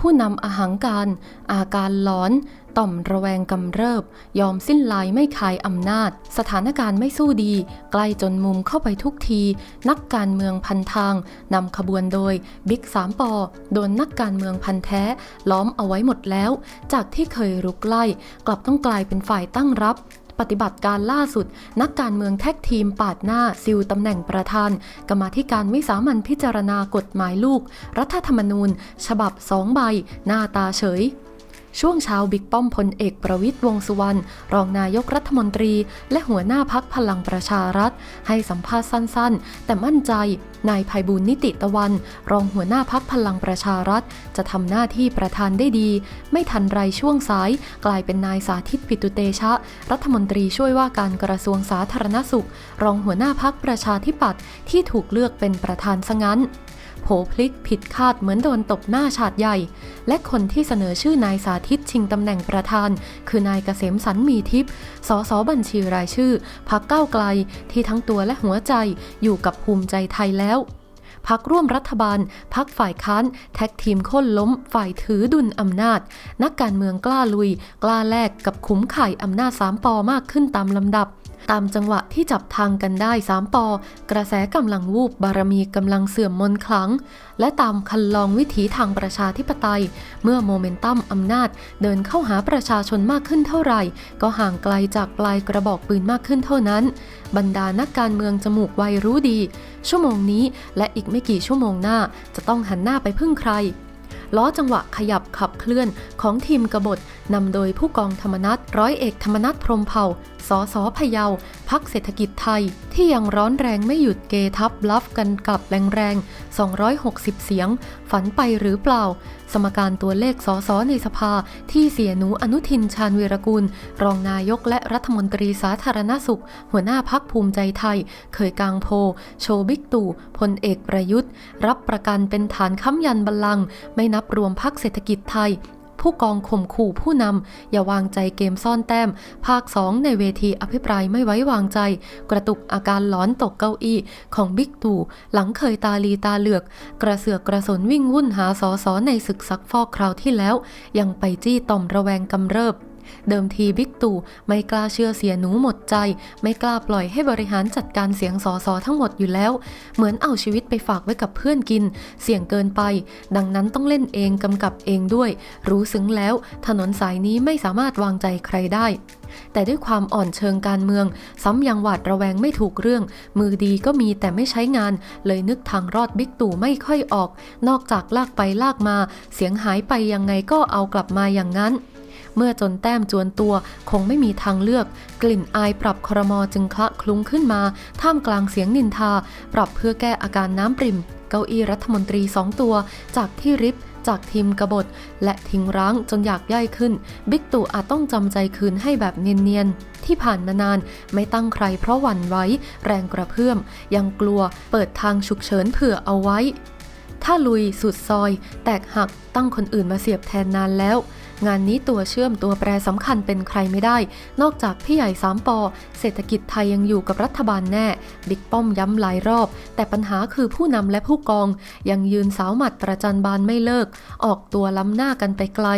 ผู้นำอาหังการ อาการหลอน ต่อมระแวงกำเริบ ยอมสิ้นลายไม่คายอำนาจ สถานการณ์ไม่สู้ดี ใกล้จนมุมเข้าไปทุกที นักการเมืองพันทางนำขบวนโดยบิ๊กสามปอโดนนักการเมืองพันแท้ ล้อมเอาไว้หมดแล้ว จากที่เคยรุกไล่ กลับต้องกลายเป็นฝ่ายตั้งรับ ปฏิบัติการล่าสุด นักการเมืองแท็กทีมปาดหน้าซิลตำแหน่งประธาน กรรมาธิการวิสามัญพิจารณากฎหมายลูก รัฐธรรมนูญ ฉบับสองใบ หน้าตาเฉย ช่วงเช้าบิ๊กป้อมพลเอกประวิตยวงสุวรรณรองนายกรัฐมนตรี และหัวหน้าพักพลังประชารัฐ ให้สัมภาษณ์สั้นๆ แต่มั่นใจนายภัยบูลนิติตะวัน รองหัวหน้าพักพลังประชารัฐ จะทำหน้าที่ประธานได้ดี ไม่ทันไรช่วงสาย กลายเป็นนายสาธิตปิตุเตชะ รัฐมนตรีช่วยว่าการกระทรวงสาธารณสุข รองหัวหน้าพักประชาธิปัตย์ที่ถูกเลือกเป็นประธานซะงั้นโผพลิกผิดคาดเหมือนโดนตบหน้าฉาดใหญ่ และคนที่เสนอชื่อนายสาธิตชิงตำแหน่งประธาน คือนายเกษมสันมีทิพย์สสบัญชีรายชื่อพักก้าวไกลที่ทั้งตัวและหัวใจอยู่กับภูมิใจไทยแล้วพักร่วมรัฐบาล พักฝ่ายค้าน แท็กทีมโค่นล้ม ฝ่ายถือดุลอำนาจ นักการเมืองกล้าลุย กล้าแลกกับขุมไข่อำนาจสามปอมากขึ้นตามลำดับ ตามจังหวะที่จับทางกันได้สามปอ กระแสกำลังวูบบารมีกำลังเสื่อมมนต์ขลัง และตามคันลองวิถีทางประชาธิปไตย เมื่อโมเมนตัมอำนาจเดินเข้าหาประชาชนมากขึ้นเท่าไหร่ ก็ห่างไกลจากปลายกระบอกปืนมากขึ้นเท่านั้น บรรดานักการเมืองจมูกไวรู้ดี ชั่วโมงนี้และอีกไม่กี่ชั่วโมงหน้า จะต้องหันหน้าไปพึ่งใครล้อจังหวะขยับขับเคลื่อนของทีมกบฏนำโดยผู้กองธรรมนัฐร้อยเอกธรรมนัฐพรมเผ่า สสพะเยาพักเศรษฐกิจไทยที่ยังร้อนแรงไม่หยุดเกทับลัฟกันกับแรงๆ 260 เสียง ฝันไปหรือเปล่า สมการตัวเลขสสในสภาที่เสียหนูอนุทินชาญวีรกุล รองนายกและรัฐมนตรีสาธารณสุข หัวหน้าพักภูมิใจไทย เคยกางโพ โชว์บิ๊กตู่พลเอกประยุทธ์ รับประกันเป็นฐานค้ำยันบัลลังก์ไม่นับรวมพักเศรษฐกิจไทย ผู้กองข่มขู่ผู้นำ อย่าวางใจเกมซ่อนแต้ม ภาค 2 ในเวทีอภิปรายไม่ไว้วางใจ กระตุกอาการหลอนตกเก้าอี้ของบิ๊กตู่ หลังเคยตาลีตาเหลือก กระเสือกกระสนวิ่งวุ่นหาสอสอในศึกซักฟอกคราวที่แล้ว ยังไปจี้ต่อมระแวงกำเริบ เดิมทีบิ๊กตู่ไม่กล้าเชื่อเสียหนูหมดใจ ไม่กล้าปล่อยให้บริหารจัดการเสียงสอสอทั้งหมดอยู่แล้ว เหมือนเอาชีวิตไปฝากไว้กับเพื่อนกิน เสี่ยงเกินไป ดังนั้นต้องเล่นเองกำกับเองด้วย รู้ซึ้งแล้วถนนสายนี้ไม่สามารถวางใจใครได้ แต่ด้วยความอ่อนเชิงการเมือง ซ้ำยังหวาดระแวงไม่ถูกเรื่อง มือดีก็มีแต่ไม่ใช้งาน เลยนึกทางรอดบิ๊กตู่ไม่ค่อยออก นอกจากลากไปลากมา เสียงหายไปยังไงก็เอากลับมาอย่างนั้น เมื่อจนแต้มจวนตัวคงไม่มีทางเลือก กลิ่นอายปรับครมอจึงคละคลุ้งขึ้นมา ท่ามกลางเสียงนินทา ปรับเพื่อแก้อาการน้ำปริม เก้าอี้รัฐมนตรีสองตัว จากที่ริบจากทีมกบฏ และทิ้งร้างจนอยากย่อยขึ้น บิ๊กตู่อาจต้องจำใจคืนให้แบบเนียนๆ ที่ผ่านมานานไม่ตั้งใครเพราะหวั่นไว้ แรงกระเพื่อม ยังกลัวเปิดทางฉุกเฉินเผื่อเอาไว้ ถ้าลุยสุดซอย แตกหักตั้งคนอื่นมาเสียบแทนนานแล้ว งานนี้ตัวเชื่อมตัวแปรสำคัญเป็นใครไม่ได้ นอกจากพี่ใหญ่สามปอ เศรษฐกิจไทยยังอยู่กับรัฐบาลแน่ บิ๊กป้อมย้ำหลายรอบ แต่ปัญหาคือผู้นำและผู้กอง ยังยืนสาวหมัดประจันบานไม่เลิก ออกตัวล้ำหน้ากันไปไกล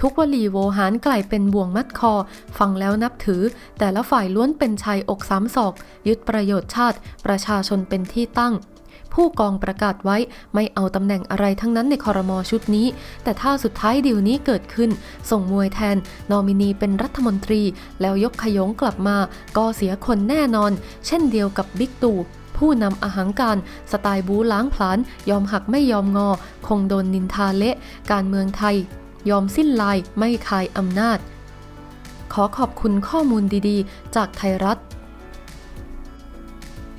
ทุกวลีโวหารกลายเป็นบ่วงมัดคอ ฟังแล้วนับถือ แต่ละฝ่ายล้วนเป็นชายอกสามศอก ยึดประโยชน์ชาติ ประชาชนเป็นที่ตั้ง ผู้กองประกาศไว้ไม่เอาตำแหน่งอะไรทั้งนั้นในคอรมอชุดนี้ แต่ถ้าสุดท้ายดีลนี้เกิดขึ้น ส่งมวยแทน นอมินีเป็นรัฐมนตรี แล้วยกขยงกลับมา ก็เสียคนแน่นอน เช่นเดียวกับบิ๊กตู่ผู้นำอาหังการ สไตล์บูล้างผลาญยอมหักไม่ยอมงอ คงโดนนินทาเละ การเมืองไทย ยอมสิ้นลายไม่คายอำนาจ ขอขอบคุณข้อมูลดีๆ จากไทยรัฐ